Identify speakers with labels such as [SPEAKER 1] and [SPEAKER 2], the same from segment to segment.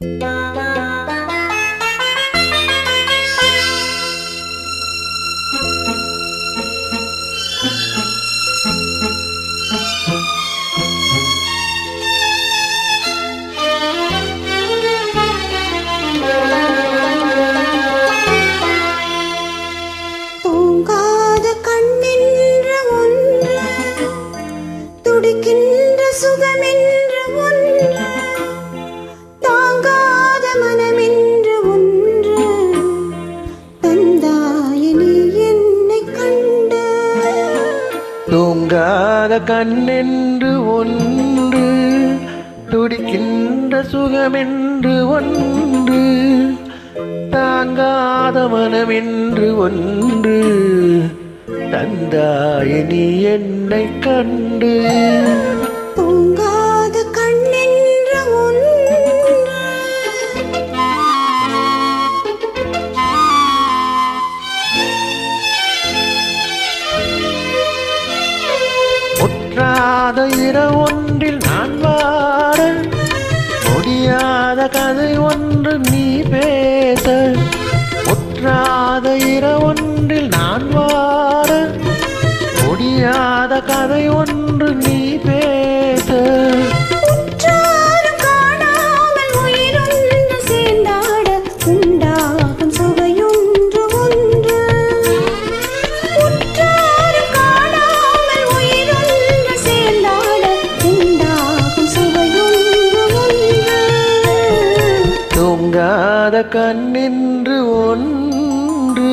[SPEAKER 1] தூங்காத தூங்காத
[SPEAKER 2] கண்ணென்று ஒன்று துடிக்கின்ற சுகமென்று ஒன்று தாங்காத மனமென்று ஒன்று தந்தாய நீ என்னை கண்டு. முற்றாத இரவொன்றில் நான் வாட முடியாத கதை ஒன்று நீ பேச முற்றாத இரவொன்றில் தூங்காத கண்ணின்று ஒன்று.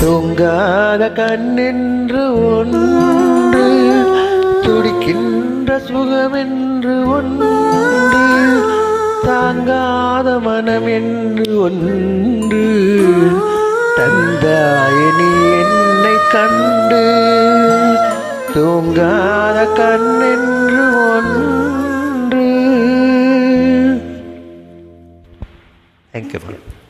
[SPEAKER 2] தூங்காத கண்ணென்று ஒன்று துடிக்கின்ற சுகமென்று ஒன்று தாங்காத மனம் என்று ஒன்று தந்தாய நீ என்னை கண்டு தூங்காத கண்ணென்று ஒன்று. Thank you.